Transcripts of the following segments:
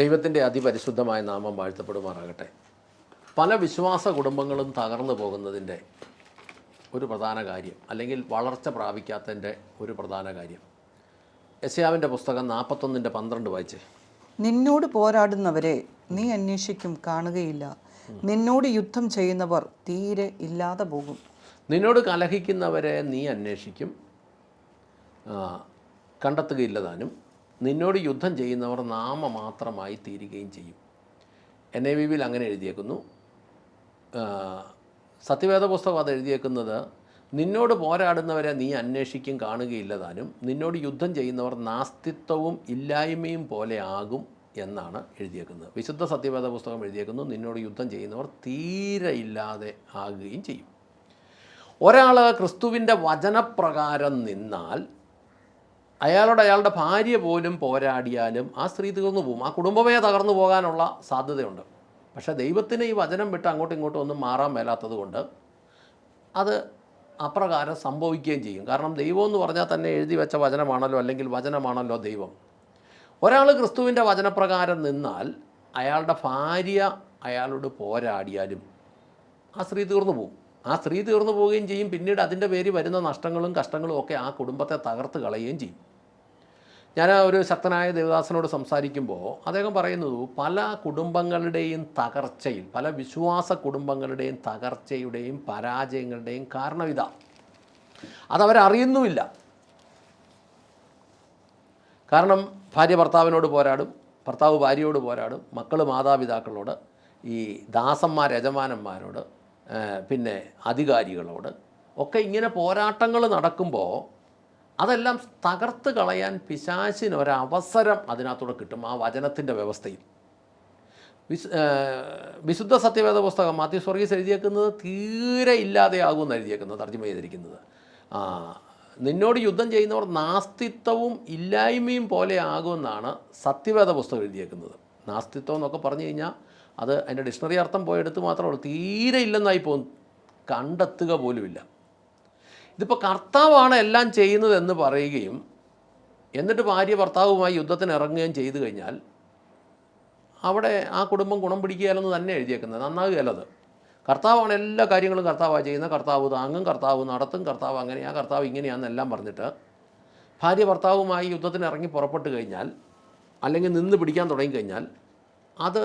ദൈവത്തിന്റെ അതിപരിശുദ്ധമായ നാമം വാഴ്ത്തപ്പെടുമാറാകട്ടെ. പല വിശ്വാസ കുടുംബങ്ങളും തകർന്നു പോകുന്നതിന്റെ ഒരു പ്രധാന കാര്യം അല്ലെങ്കിൽ വളർച്ച പ്രാപിക്കാത്തതിന്റെ ഒരു പ്രധാന കാര്യം. യശയാവിന്റെ പുസ്തകം നാൽപ്പത്തൊന്നിന്റെ പന്ത്രണ്ട് വായിച്ചേ. നിന്നോട് പോരാടുന്നവരെ നീ അന്വേഷിക്കും കാണുകയില്ല. നിന്നോട് യുദ്ധം ചെയ്യുന്നവർ തീരെ ഇല്ലാതെ പോകും. നിന്നോട് കലഹിക്കുന്നവരെ നീ അന്വേഷിക്കും. കണ്ടെത്തുകയില്ല കണ്ടെത്തുകയില്ലതാനും നിന്നോട് യുദ്ധം ചെയ്യുന്നവർ നാമമാത്രമായി തീരുകയും ചെയ്യും. എൻ എ വിയിൽ അങ്ങനെ എഴുതിയേക്കുന്നു. സത്യവേദ പുസ്തകം അത് എഴുതിയേക്കുന്നത് നിന്നോട് പോരാടുന്നവരെ നീ അന്വേഷിക്കും കാണുകയില്ലതാനും നിന്നോട് യുദ്ധം ചെയ്യുന്നവർ നാസ്തിത്വവും ഇല്ലായ്മയും പോലെ ആകും എന്നാണ് എഴുതിയേക്കുന്നത്. വിശുദ്ധ സത്യവേദ പുസ്തകം എഴുതിയേക്കുന്നു നിന്നോട് യുദ്ധം ചെയ്യുന്നവർ തീരെ ഇല്ലാതെ ആകുകയും ചെയ്യും. ഒരാൾ ക്രിസ്തുവിന്റെ വചനപ്രകാരം നിന്നാൽ അയാളോട് അയാളുടെ ഭാര്യ പോലും പോരാടിയാലും ആ സ്ത്രീ തീർന്നു പോകും. ആ കുടുംബമേ തകർന്നു പോകാനുള്ള സാധ്യതയുണ്ട്. പക്ഷേ ദൈവത്തിന് ഈ വചനം വിട്ട് അങ്ങോട്ടും ഇങ്ങോട്ടും ഒന്നും മാറാൻ മേലാത്തത് കൊണ്ട് അത് അപ്രകാരം സംഭവിക്കുകയും ചെയ്യും. കാരണം ദൈവം എന്ന് പറഞ്ഞാൽ തന്നെ എഴുതി വെച്ച വചനമാണല്ലോ അല്ലെങ്കിൽ വചനമാണല്ലോ ദൈവം. ഒരാൾ ക്രിസ്തുവിന്റെ വചനപ്രകാരം നിന്നാൽ അയാളുടെ ഭാര്യ അയാളോട് പോരാടിയാലും ആ സ്ത്രീ തീർന്നു പോകും. ആ സ്ത്രീ തീർന്നു പോവുകയും ചെയ്യും. പിന്നീട് അതിന്റെ പേരിൽ വരുന്ന നഷ്ടങ്ങളും കഷ്ടങ്ങളും ഒക്കെ ആ കുടുംബത്തെ തകർത്ത് കളയുകയും ചെയ്യും. ഞാൻ ഒരു ശക്തനായ ദേവദാസനോട് സംസാരിക്കുമ്പോൾ അദ്ദേഹം പറയുന്നത് പല കുടുംബങ്ങളുടെയും തകർച്ചയിൽ പല വിശ്വാസ കുടുംബങ്ങളുടെയും തകർച്ചയുടെയും പരാജയങ്ങളുടെയും കാരണം ഇതാ. അതവരറിയുന്നുമില്ല. കാരണം ഭാര്യ ഭർത്താവിനോട് പോരാടും ഭർത്താവ് ഭാര്യയോട് പോരാടും മക്കൾ മാതാപിതാക്കളോട് ഈ ദാസന്മാർ യജമാനന്മാരോട് പിന്നെ അധികാരികളോട് ഒക്കെ ഇങ്ങനെ പോരാട്ടങ്ങൾ നടക്കുമ്പോൾ അതെല്ലാം തകർത്ത് കളയാൻ പിശാശിന് ഒരവസരം അതിനകത്തൂടെ കിട്ടും ആ വചനത്തിന്റെ വ്യവസ്ഥയിൽ. വിശു വിശുദ്ധ സത്യവേദ പുസ്തകം മാത്യു സ്വർഗീസ് എഴുതിയേക്കുന്നത് തീരെ ഇല്ലാതെയാകുമെന്ന് എഴുതിയേക്കുന്നത് തർജമ ചെയ്തിരിക്കുന്നത്. നിന്നോട് യുദ്ധം ചെയ്യുന്നവർ നാസ്തിത്വവും ഇല്ലായ്മയും പോലെ ആകുമെന്നാണ് സത്യവേദ പുസ്തകം എഴുതിയേക്കുന്നത്. നാസ്തിത്വം എന്നൊക്കെ പറഞ്ഞു കഴിഞ്ഞാൽ അത് അതിന്റെ ഡിക്ഷണറി അർത്ഥം പോയെടുത്ത് മാത്രമേ ഉള്ളൂ. തീരെ ഇല്ലെന്നായി പോകും കണ്ടെത്തുക പോലുമില്ല. ഇതിപ്പോൾ കർത്താവാണ് എല്ലാം ചെയ്യുന്നതെന്ന് പറയുകയും എന്നിട്ട് ഭാര്യ ഭർത്താവുമായി യുദ്ധത്തിന് ഇറങ്ങുകയും ചെയ്തു കഴിഞ്ഞാൽ അവിടെ ആ കുടുംബം ഗുണം പിടിക്കുകയല്ലെന്ന് തന്നെ എഴുതിയേക്കുന്നത്. നന്നാകുകയല്ലത് കർത്താവാണ് എല്ലാ കാര്യങ്ങളും കർത്താവാണ് ചെയ്യുന്നത്. കർത്താവ് താങ്ങും കർത്താവ് നടത്തും കർത്താവ് അങ്ങനെയാ കർത്താവ് ഇങ്ങനെയാണെന്നെല്ലാം പറഞ്ഞിട്ട് ഭാര്യ ഭർത്താവുമായി യുദ്ധത്തിന് ഇറങ്ങി പുറപ്പെട്ട് കഴിഞ്ഞാൽ അല്ലെങ്കിൽ നിന്ന് പിടിക്കാൻ തുടങ്ങിക്കഴിഞ്ഞാൽ അത്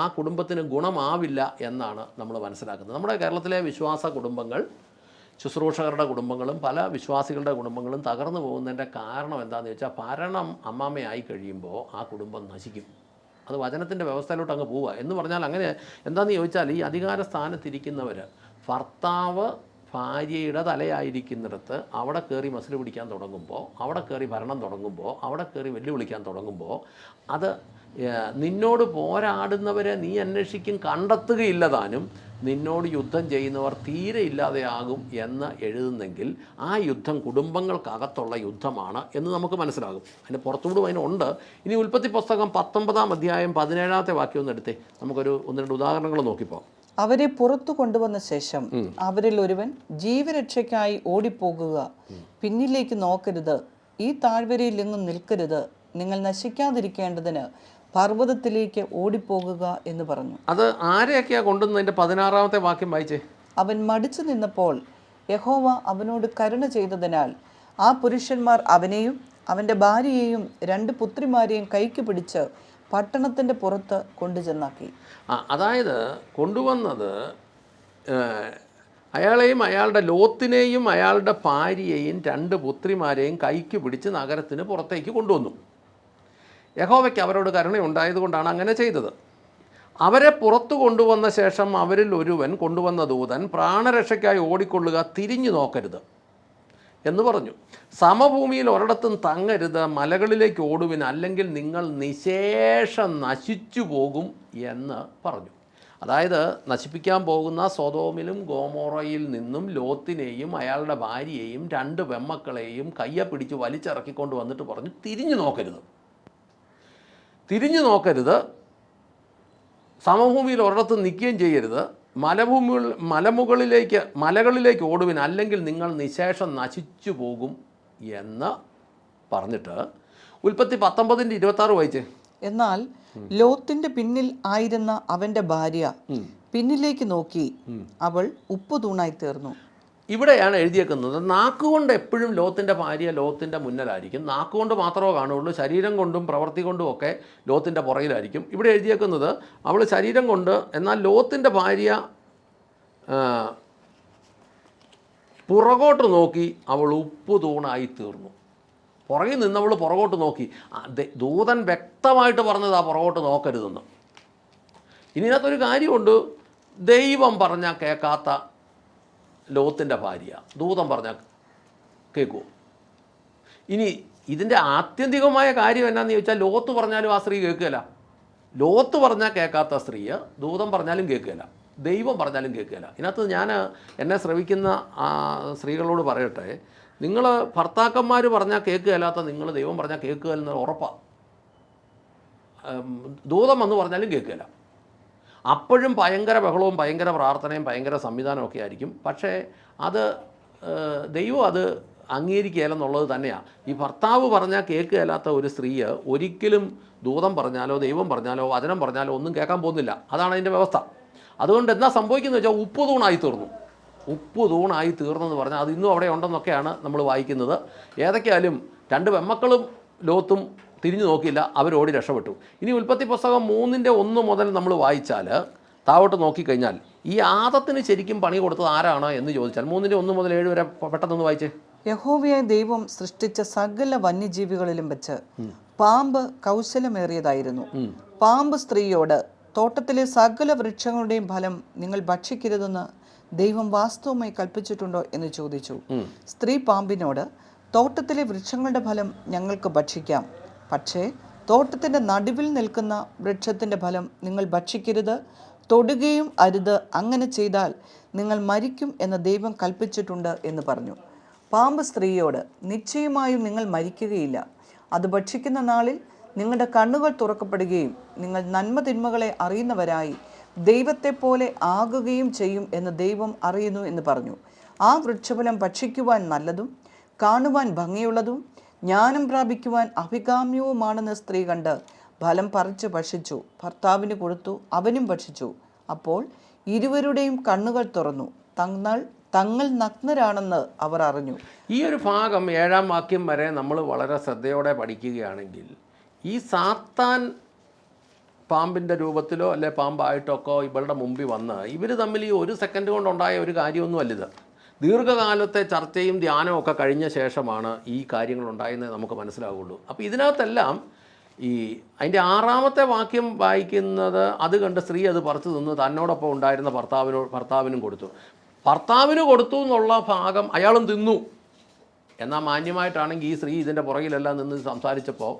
ആ കുടുംബത്തിന് ഗുണമാവില്ല എന്നാണ് നമ്മൾ മനസ്സിലാക്കുന്നത്. നമ്മുടെ കേരളത്തിലെ വിശ്വാസ കുടുംബങ്ങൾ ശുശ്രൂഷകരുടെ കുടുംബങ്ങളും പല വിശ്വാസികളുടെ കുടുംബങ്ങളും തകർന്നു പോകുന്നതിന്റെ കാരണം എന്താണെന്ന് വെച്ചാൽ ഭരണം അമ്മാമ്മയായി കഴിയുമ്പോൾ ആ കുടുംബം നശിക്കും. അത് വചനത്തിന്റെ വ്യവസ്ഥയിലോട്ട് അങ്ങ് പോവുക. എന്ന് പറഞ്ഞാൽ അങ്ങനെ എന്താണെന്ന് ചോദിച്ചാൽ ഈ അധികാര സ്ഥാനത്തിരിക്കുന്നവർ ഭർത്താവ് ഭാര്യയുടെ തലയായിരിക്കുന്നിടത്ത് അവിടെ കയറി മസിൽ പിടിക്കാൻ തുടങ്ങുമ്പോൾ അവിടെ കയറി ഭരണം തുടങ്ങുമ്പോൾ അവിടെ കയറി വെല്ലുവിളിക്കാൻ തുടങ്ങുമ്പോൾ അത് നിന്നോട് പോരാടുന്നവരെ നീ അന്വേഷിക്കും കണ്ടെത്തുകയില്ല താനും നിന്നോട് യുദ്ധം ചെയ്യുന്നവർ തീരെ ഇല്ലാതെയാകും എന്ന് എഴുതുന്നെങ്കിൽ ആ യുദ്ധം കുടുംബങ്ങൾക്കകത്തുള്ള യുദ്ധമാണ് എന്ന് നമുക്ക് മനസ്സിലാകും. അതിന്റെ പുറത്തുകൂടും അതിനുണ്ട്. ഇനി ഉൽപ്പത്തി പുസ്തകം പത്തൊമ്പതാം അധ്യായം പതിനേഴാമത്തെ വാക്യം ഒന്ന് എടുത്തേ. നമുക്കൊരു ഒന്ന് രണ്ട് ഉദാഹരണങ്ങൾ നോക്കിപ്പോൾ അവരെ പുറത്തു കൊണ്ടുവന്ന ശേഷം അവരിൽ ഒരുവൻ ജീവരക്ഷയ്ക്കായി ഓടിപ്പോകുക. പിന്നിലേക്ക് നോക്കരുത്. ഈ താഴ്വരയിൽ എങ്ങും നിൽക്കരുത്. നിങ്ങൾ നശിക്കാതിരിക്കേണ്ടതിന് പർവതത്തിലേക്ക് ഓടിപ്പോകുക എന്ന് പറഞ്ഞു. അത് ആരെയൊക്കെയാ കൊണ്ടുവന്നതിന്റെ പതിനാറാമത്തെ വാക്യം വായിച്ചേ? അവൻ മടിച്ചു നിന്നപ്പോൾ യഹോവ അവനോട് കരുണ ചെയ്തതിനാൽ ആ പുരുഷന്മാർ അവനെയും അവന്റെ ഭാര്യയെയും രണ്ട് പുത്രിമാരെയും കൈക്ക് പിടിച്ച് പട്ടണത്തിന്റെ പുറത്ത് കൊണ്ടുചെന്നാക്കി. അതായത് കൊണ്ടുവന്നത് അയാളെയും അയാളുടെ ലോത്തിനെയും അയാളുടെ ഭാര്യയെയും രണ്ട് പുത്രിമാരെയും കൈക്ക് പിടിച്ച് നഗരത്തിന് പുറത്തേക്ക് കൊണ്ടുവന്നു. യഹോവയ്ക്ക് അവരോട് കരുണയുണ്ടായതുകൊണ്ടാണ് അങ്ങനെ ചെയ്തത്. അവരെ പുറത്തു കൊണ്ടുവന്ന ശേഷം അവരിൽ ഒരുവൻ കൊണ്ടുവന്ന ദൂതൻ പ്രാണരക്ഷയ്ക്കായി ഓടിക്കൊള്ളുക തിരിഞ്ഞു നോക്കരുത്. എന്ന് പറഞ്ഞു. സമഭൂമിയിൽ ഒരിടത്തും തങ്ങരുത് മലകളിലേക്ക് ഓടുവിൻ അല്ലെങ്കിൽ നിങ്ങൾ നിശേഷം നശിച്ചു പോകും എന്ന് പറഞ്ഞു. അതായത് നശിപ്പിക്കാൻ പോകുന്ന സ്വതോമിലും ഗോമോറയിൽ നിന്നും ലോത്തിനെയും അയാളുടെ ഭാര്യയെയും രണ്ട് പെമ്മക്കളെയും കയ്യെ പിടിച്ച് വലിച്ചിറക്കിക്കൊണ്ട് വന്നിട്ട് പറഞ്ഞു തിരിഞ്ഞു നോക്കരുത്. തിരിഞ്ഞു നോക്കരുത്. സമഭൂമിയിൽ ഒരിടത്ത് നിൽക്കുകയും ചെയ്യരുത്. മലഭൂമികൾ മലമുകളിലേക്ക് മലകളിലേക്ക് ഓടുവിൻ അല്ലെങ്കിൽ നിങ്ങൾ നിശേഷം നശിച്ചു പോകും എന്ന് പറഞ്ഞിട്ട് ഉൽപ്പത്തി പത്തൊമ്പതിന്റെ ഇരുപത്താറ് വായിച്ച്. എന്നാൽ ലോത്തിന്റെ പിന്നിൽ ആയിരുന്ന അവന്റെ ഭാര്യ പിന്നിലേക്ക് നോക്കി അവൾ ഉപ്പ് തൂണായി തീർന്നു. ഇവിടെയാണ് എഴുതിയേക്കുന്നത് നാക്കുകൊണ്ട് എപ്പോഴും ലോത്തിന്റെ ഭാര്യ ലോത്തിന്റെ മുന്നിലായിരിക്കും. നാക്കുകൊണ്ട് മാത്രമേ കാണുള്ളൂ ശരീരം കൊണ്ടും പ്രവൃത്തി കൊണ്ടും ഒക്കെ ലോത്തിന്റെ പുറകിലായിരിക്കും. ഇവിടെ എഴുതിയേക്കുന്നത് അവൾ ശരീരം കൊണ്ട് എന്നാൽ ലോത്തിന്റെ ഭാര്യ പുറകോട്ട് നോക്കി അവൾ ഉപ്പ് തൂണായി തീർന്നു. പുറകിൽ നിന്നവൾ പുറകോട്ട് നോക്കി. ദൂതൻ വ്യക്തമായിട്ട് പറഞ്ഞത് ആ പുറകോട്ട് നോക്കരുതെന്ന്. ഇനി ഇതിനകത്തൊരു കാര്യമുണ്ട്. ദൈവം പറഞ്ഞാൽ കേൾക്കാത്ത ലോത്തിന്റെ ഭാര്യ. ദൂതം പറഞ്ഞ കേൾക്കുമോ ഇനി ഇതിന്റെ ആത്യന്തികമായ കാര്യം എന്നാന്ന് ചോദിച്ചാൽ ലോത്ത് പറഞ്ഞാലും ആ സ്ത്രീ കേൾക്കുകയില്ല. ലോത്ത് പറഞ്ഞാൽ കേൾക്കാത്ത സ്ത്രീ ദൂതം പറഞ്ഞാലും കേൾക്കുകയില്ല. ദൈവം പറഞ്ഞാലും കേൾക്കുകയില്ല. ഇതിനകത്ത് ഞാൻ എന്നെ ശ്രവിക്കുന്ന ആ സ്ത്രീകളോട് പറയട്ടെ. നിങ്ങൾ ഭർത്താക്കന്മാർ പറഞ്ഞാൽ കേൾക്കുകയല്ലാത്ത നിങ്ങൾ ദൈവം പറഞ്ഞാൽ കേൾക്കുക എന്ന് ഉറപ്പാണ് ദൂതം എന്ന് പറഞ്ഞാലും കേൾക്കുകയില്ല. അപ്പോഴും ഭയങ്കര ബഹളവും ഭയങ്കര പ്രാർത്ഥനയും ഭയങ്കര സംവിധാനവും ഒക്കെ ആയിരിക്കും. പക്ഷേ അത് ദൈവം അത് അംഗീകരിക്കുകയില്ലെന്നുള്ളത് തന്നെയാണ് ഈ ഭർത്താവ് പറഞ്ഞാൽ കേൾക്കുകയില്ലാത്ത ഒരു സ്ത്രീ ഒരിക്കലും ദൂതം പറഞ്ഞാലോ ദൈവം പറഞ്ഞാലോ വചനം പറഞ്ഞാലോ ഒന്നും കേൾക്കാൻ പോകുന്നില്ല. അതാണ് അതിന്റെ വ്യവസ്ഥ. അതുകൊണ്ട് എന്താ സംഭവിക്കുന്നത് വെച്ചാൽ ഉപ്പ് തൂണായി തീർന്നു. ഉപ്പ് തൂണായി തീർന്നെന്ന് പറഞ്ഞാൽ അത് ഇന്നും അവിടെ ഉണ്ടെന്നൊക്കെയാണ് നമ്മൾ വായിക്കുന്നത്. ഏതൊക്കെയാലും രണ്ട് പെമ്മക്കളും ലോത്തും തിരിഞ്ഞു നോക്കിയില്ല അവരോടി രക്ഷപ്പെട്ടു. ഇനി ഉൽപ്പത്തി പുസ്തകം മൂന്നിന്റെ ഒന്ന് മുതൽ നമ്മൾ വായിച്ചാൽ താവോട്ട് നോക്കിക്കഴിഞ്ഞാൽ ഈ ആദത്തിന് ശരിക്കും പണി കൊടുത്തത് ആരാണ് എന്ന് ചോദിച്ചാൽ മൂന്നിന്റെ ഒന്ന് മുതൽ ഏഴ് വരെ പെട്ടെന്ന് വായിച്ചേ. യഹോവയായ ദൈവം സൃഷ്ടിച്ച സകല വന്യജീവികളിലും വെച്ച് പാമ്പ് കൗശലമേറിയതായിരുന്നു. പാമ്പ് സ്ത്രീയോട് തോട്ടത്തിലെ സകല വൃക്ഷങ്ങളുടെയും ഫലം നിങ്ങൾ ഭക്ഷിക്കരുതെന്ന് ദൈവം വാസ്തവമായി കൽപ്പിച്ചിട്ടുണ്ടോ എന്ന് ചോദിച്ചു. സ്ത്രീ പാമ്പിനോട് തോട്ടത്തിലെ വൃക്ഷങ്ങളുടെ ഫലം ഞങ്ങൾക്ക് ഭക്ഷിക്കാം. പക്ഷേ തോട്ടത്തിന്റെ നടുവിൽ നിൽക്കുന്ന വൃക്ഷത്തിന്റെ ഫലം നിങ്ങൾ ഭക്ഷിക്കരുത്. തൊടുകയും അരുത്. അങ്ങനെ ചെയ്താൽ നിങ്ങൾ മരിക്കും എന്ന് ദൈവം കൽപ്പിച്ചിട്ടുണ്ട് എന്ന് പറഞ്ഞു. പാമ്പ് സ്ത്രീയോട് നിശ്ചയമായും നിങ്ങൾ മരിക്കുകയില്ല. അത് ഭക്ഷിക്കുന്ന നാളിൽ നിങ്ങളുടെ കണ്ണുകൾ തുറക്കപ്പെടുകയും നിങ്ങൾ നന്മ തിന്മകളെ അറിയുന്നവരായി ദൈവത്തെപ്പോലെ ആകുകയും ചെയ്യും എന്ന് ദൈവം അറിയുന്നു എന്ന് പറഞ്ഞു. ആ വൃക്ഷഫലം ഭക്ഷിക്കുവാൻ നല്ലതും കാണുവാൻ ഭംഗിയുള്ളതും ജ്ഞാനം പ്രാപിക്കുവാൻ അഭികാമ്യവുമാണെന്ന് സ്ത്രീ കണ്ട് ഫലം പറിച്ച് ഭക്ഷിച്ചു. ഭർത്താവിന് കൊടുത്തു അവനും ഭക്ഷിച്ചു. അപ്പോൾ ഇരുവരുടെയും കണ്ണുകൾ തുറന്നു. തങ്ങൾ തങ്ങൾ നഗ്നരാണെന്ന് അവർ അറിഞ്ഞു. ഈ ഒരു ഭാഗം ഏഴാം വാക്യം വരെ നമ്മൾ വളരെ ശ്രദ്ധയോടെ പഠിക്കുകയാണെങ്കിൽ ഈ സാത്താൻ പാമ്പിന്റെ രൂപത്തിലോ അല്ലെ പാമ്പായിട്ടൊക്കെ ഇവളുടെ മുമ്പിൽ വന്ന് ഇവർ തമ്മിൽ ഈ ഒരു സെക്കൻഡ് കൊണ്ടുണ്ടായ ഒരു കാര്യമൊന്നുമല്ല ഇത് ദീർഘകാലത്തെ ചർച്ചയും ധ്യാനവും ഒക്കെ കഴിഞ്ഞ ശേഷമാണ് ഈ കാര്യങ്ങൾ ഉണ്ടായെന്ന് നമുക്ക് മനസ്സിലാവുള്ളൂ. അപ്പോൾ ഇതിനകത്തെല്ലാം ഈ അതിന്റെ ആറാമത്തെ വാക്യം വായിക്കുന്നത് അത് കണ്ട് സ്ത്രീ അത് പറിച്ചു നിന്ന് തന്നോടൊപ്പം ഉണ്ടായിരുന്ന ഭർത്താവിനോ ഭർത്താവിനും കൊടുത്തു. ഭർത്താവിന് കൊടുത്തു എന്നുള്ള ഭാഗം അയാളും തിന്നു. എന്നാൽ മാന്യമായിട്ടാണെങ്കിൽ ഈ സ്ത്രീ ഇതിന്റെ പുറകിലെല്ലാം നിന്ന് സംസാരിച്ചപ്പോൾ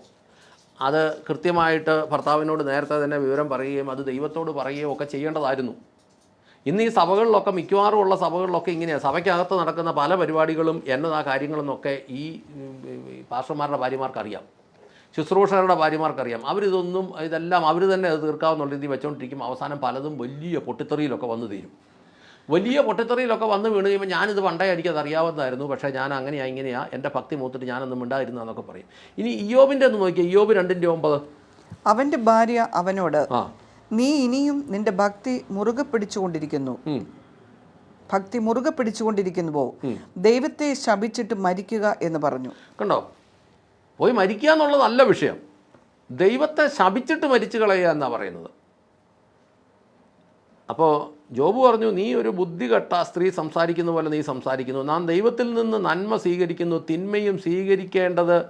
അത് കൃത്യമായിട്ട് ഭർത്താവിനോട് നേരത്തെ തന്നെ വിവരം പറയുകയും അത് ദൈവത്തോട് പറയുകയും ഒക്കെ ചെയ്യേണ്ടതായിരുന്നു. ഇന്ന് ഈ സഭകളിലൊക്കെ മിക്കവാറും ഉള്ള സഭകളിലൊക്കെ ഇങ്ങനെയാണ് സഭയ്ക്കകത്ത് നടക്കുന്ന പല പരിപാടികളും എന്നതാ കാര്യങ്ങളെന്നൊക്കെ ഈ പാസ്റ്റർമാരുടെ ഭാര്യമാർക്കറിയാം. ശുശ്രൂഷകരുടെ ഭാര്യമാർക്കറിയാം. അവരിതൊന്നും ഇതെല്ലാം അവർ തന്നെ അത് തീർക്കാവുന്നുള്ള രീതി വെച്ചുകൊണ്ടിരിക്കും അവസാനം പലതും വലിയ പൊട്ടിത്തെറിയിലൊക്കെ വന്നു തീരും. വലിയ പൊട്ടിത്തെറിയിലൊക്കെ വന്ന് വീണ് കഴിയുമ്പോൾ ഞാനിത് പണ്ടേ എനിക്കത് അറിയാവുന്നതായിരുന്നു. പക്ഷേ ഞാൻ അങ്ങനെയാ ഇങ്ങനെയാ എന്റെ ഭക്തി മൂത്തിട്ട് ഞാനൊന്നും മിണ്ടായിരുന്നെന്നൊക്കെ പറയും. ഇനി ഇയോബിന്റെ ഒന്ന് നോക്കിയാൽ ഇയോബ് രണ്ടിന്റെ ഒമ്പത്. അവന്റെ ഭാര്യ അവനോട് ആ. നീ ഇനിയും നിന്റെ ഭക്തി മുറുകെ പിടിച്ചുകൊണ്ടിരിക്കുന്നു. ഭക്തി മുറുകെ പിടിച്ചുകൊണ്ടിരിക്കുന്നുവോ? ദൈവത്തെ ശപിച്ചിട്ട് മരിക്കുക എന്ന് പറഞ്ഞു. കണ്ടോ? പോയി മരിക്കുക എന്നുള്ളതല്ല വിഷയം. ദൈവത്തെ ശപിച്ചിട്ട് മരിച്ചു കളയുക എന്നാണ് പറയുന്നത്. അപ്പോൾ ജോബ് പറഞ്ഞു നീ ഒരു ബുദ്ധികെട്ട സ്ത്രീ സംസാരിക്കുന്ന പോലെ നീ സംസാരിക്കുന്നു. നാം ദൈവത്തിൽ നിന്ന് നന്മ സ്വീകരിക്കുന്നു. തിന്മയും സ്വീകരിക്കേണ്ടത്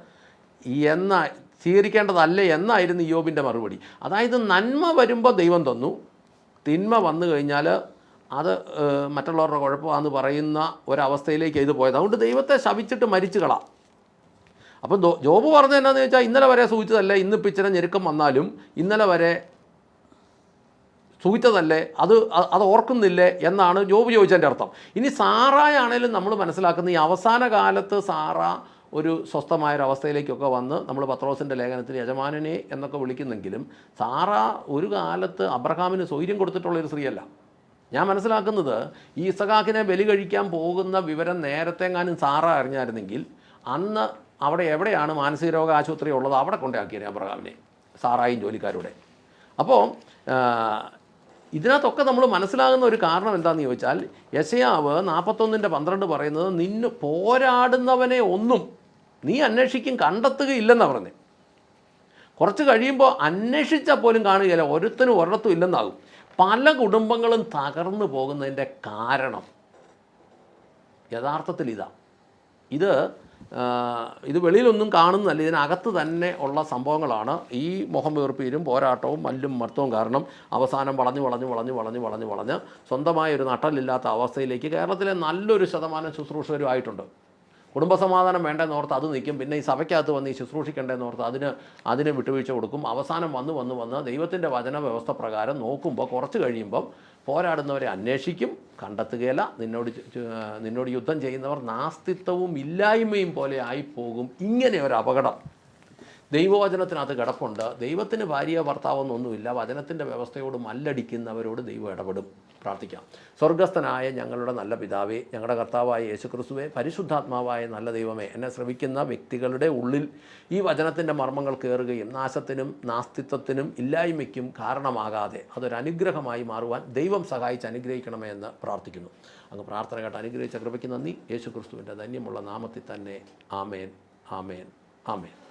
എന്ന സ്വീകരിക്കേണ്ടതല്ല എന്നായിരുന്നു യോബിന്റെ മറുപടി. അതായത് നന്മ വരുമ്പോൾ ദൈവം തന്നു. തിന്മ വന്നു കഴിഞ്ഞാൽ അത് മറ്റുള്ളവരുടെ കുഴപ്പമാണെന്ന് പറയുന്ന ഒരവസ്ഥയിലേക്ക് ഇത് പോയത്. അതുകൊണ്ട് ദൈവത്തെ ശപിച്ചിട്ട് മരിച്ചു കളാം അപ്പം ജോബ് പറഞ്ഞത് എന്താണെന്ന് വെച്ചാൽ ഇന്നലെ വരെ സൂചിച്ചതല്ലേ? ഇന്ന് പിച്ചിനെ ഞെരുക്കം വന്നാലും ഇന്നലെ വരെ സൂചിച്ചതല്ലേ? അത് അത് ഓർക്കുന്നില്ലേ എന്നാണ് ജോബ് ചോദിച്ചതിന്റെ അർത്ഥം. ഇനി സാറായാണേലും നമ്മൾ മനസ്സിലാക്കുന്ന ഈ അവസാന കാലത്ത് സാറ ഒരു സ്വസ്ഥമായ ഒരു വന്ന് നമ്മൾ പത്രോസിന്റെ ലേഖനത്തിൽ യജമാനനെ എന്നൊക്കെ വിളിക്കുന്നെങ്കിലും സാറ ഒരു കാലത്ത് അബ്രഹാമിന് സ്വൈര്യം കൊടുത്തിട്ടുള്ളൊരു സ്ത്രീയല്ല. ഞാൻ മനസ്സിലാക്കുന്നത് ഈ ഇസഖാക്കിനെ ബലി കഴിക്കാൻ പോകുന്ന വിവരം നേരത്തെങ്ങാനും സാറ അറിഞ്ഞായിരുന്നെങ്കിൽ അന്ന് അവിടെ എവിടെയാണ് മാനസിക രോഗ ആശുപത്രി ഉള്ളത് അവിടെ കൊണ്ടാക്കിയത് അബ്രഹാമിനെ സാറായും ജോലിക്കാരുടെ. അപ്പോൾ ഇതിനകത്തൊക്കെ നമ്മൾ മനസ്സിലാകുന്ന ഒരു കാരണം എന്താണെന്ന് ചോദിച്ചാൽ യശയാവ് നാൽപ്പത്തൊന്നിന്റെ പന്ത്രണ്ട് പറയുന്നത് നിന്നു പോരാടുന്നവനെ ഒന്നും നീ അന്വേഷിക്കും കണ്ടെത്തുകയില്ലെന്നാണ് പറഞ്ഞത് കുറച്ച് കഴിയുമ്പോൾ അന്വേഷിച്ചാൽ പോലും കാണുകയില്ല ഒരുത്തനും ഒരിടത്തും ഇല്ലെന്നാകും. പല കുടുംബങ്ങളും തകർന്നു പോകുന്നതിന്റെ കാരണം യഥാർത്ഥത്തിൽ ഇതാ. ഇത് ഇത് വെളിയിലൊന്നും കാണുന്നതല്ല ഇതിനകത്ത് തന്നെ ഉള്ള സംഭവങ്ങളാണ്. ഈ മുഖം വീർപ്പീരും പോരാട്ടവും മല്ലും മർത്തവും കാരണം അവസാനം വളഞ്ഞു വളഞ്ഞു വളഞ്ഞു വളഞ്ഞു വളഞ്ഞു വളഞ്ഞ് സ്വന്തമായ ഒരു നട്ടലില്ലാത്ത അവസ്ഥയിലേക്ക് കേരളത്തിലെ നല്ലൊരു ശതമാനം ശുശ്രൂഷകരും ആയിട്ടുണ്ട്. കുടുംബസമാധാനം വേണ്ടെന്ന് ഓർത്ത് അത് നിൽക്കും. പിന്നെ ഈ സഭയ്ക്കകത്ത് വന്ന് ഈ ശുശ്രൂഷിക്കേണ്ടതെന്ന് ഓർത്ത് അതിന് അതിന് വിട്ടുവീഴ്ച കൊടുക്കും. അവസാനം വന്ന് വന്ന് വന്ന് ദൈവത്തിന്റെ വചന വ്യവസ്ഥ പ്രകാരം നോക്കുമ്പോൾ കുറച്ച് കഴിയുമ്പം പോരാടുന്നവരെ അന്വേഷിക്കും. കണ്ടെത്തുകയില്ല. നിന്നോട് നിന്നോട് യുദ്ധം ചെയ്യുന്നവർ നാസ്തിത്വവും ഇല്ലായ്മയും പോലെ ആയിപ്പോകും. ഇങ്ങനെ ഒരു അപകടം. ദൈവവചനത്തിനകത്ത് കിടപ്പുണ്ട്. ദൈവത്തിന് ഭാര്യ ഭർത്താവെന്നൊന്നുമില്ല വചനത്തിന്റെ വ്യവസ്ഥയോട് മല്ലടിക്കുന്നവരോട് ദൈവം ഇടപെടും. പ്രാർത്ഥിക്കാം. സ്വർഗസ്ഥനായ ഞങ്ങളുടെ നല്ല പിതാവേ ഞങ്ങളുടെ കർത്താവായ യേശുക്രിസ്തുവേ പരിശുദ്ധാത്മാവായ നല്ല ദൈവമേ എന്നെ ശ്രമിക്കുന്ന വ്യക്തികളുടെ ഉള്ളിൽ ഈ വചനത്തിന്റെ മർമ്മങ്ങൾ കയറുകയും നാശത്തിനും നാസ്തിത്വത്തിനും ഇല്ലായ്മയ്ക്കും കാരണമാകാതെ അതൊരനുഗ്രഹമായി മാറുവാൻ ദൈവം സഹായിച്ച് അനുഗ്രഹിക്കണമേ എന്ന് പ്രാർത്ഥിക്കുന്നു. അങ്ങ് പ്രാർത്ഥന കേട്ട് അനുഗ്രഹിച്ച കൃപയ്ക്ക് നന്ദി. യേശുക്രിസ്തുവിന്റെ ധന്യമുള്ള നാമത്തിൽ തന്നെ ആമേൻ ആമേൻ ആമേൻ.